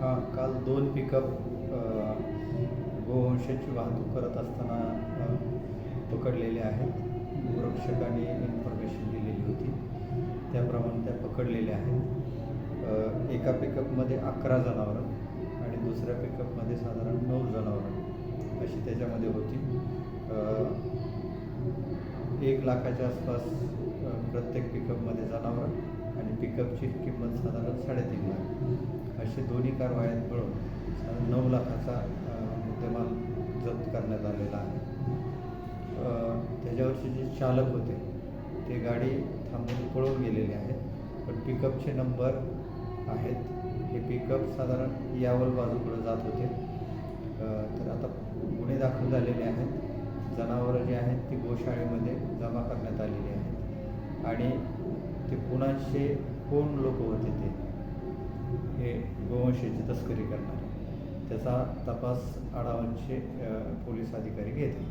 हा काल दोन पिकअप गोवंशाची वाहतूक करत असताना पकडलेले आहेत. रक्षकाने इन्फॉर्मेशन दिलेली होती. त्याप्रमाणे त्या पकडलेल्या आहेत. एका पिकअपमध्ये अकरा जनावरं आणि दुसऱ्या पिकअपमध्ये साधारण नऊ जनावरं अशी त्याच्यामध्ये होती. एक लाखाच्या आसपास प्रत्येक पिकअपमध्ये पिकअपची किंमत साधारण साडेतीन लाख. असे दोन्ही कारवायात मिळून साधारण नऊ लाखाचा मुद्देमाल जप्त करण्यात आलेला आहे. त्याच्यावरचे जे चालक होते ते गाडी थांबवून पळून गेलेले आहेत. पण पिकअपचे नंबर आहेत. हे पिकअप साधारण यावल बाजूकडे जात होते. तर आता गुन्हे दाखल झालेले आहेत. जनावरं जी आहेत ती गोशाळेमध्ये जमा करण्यात आलेली आहेत. आणि ते पुण्याचे कोण लोक होते ते हे गोवंशाची तस्करी करणारे. त्याचा तपास आढावांचे पोलीस अधिकारी घेतील.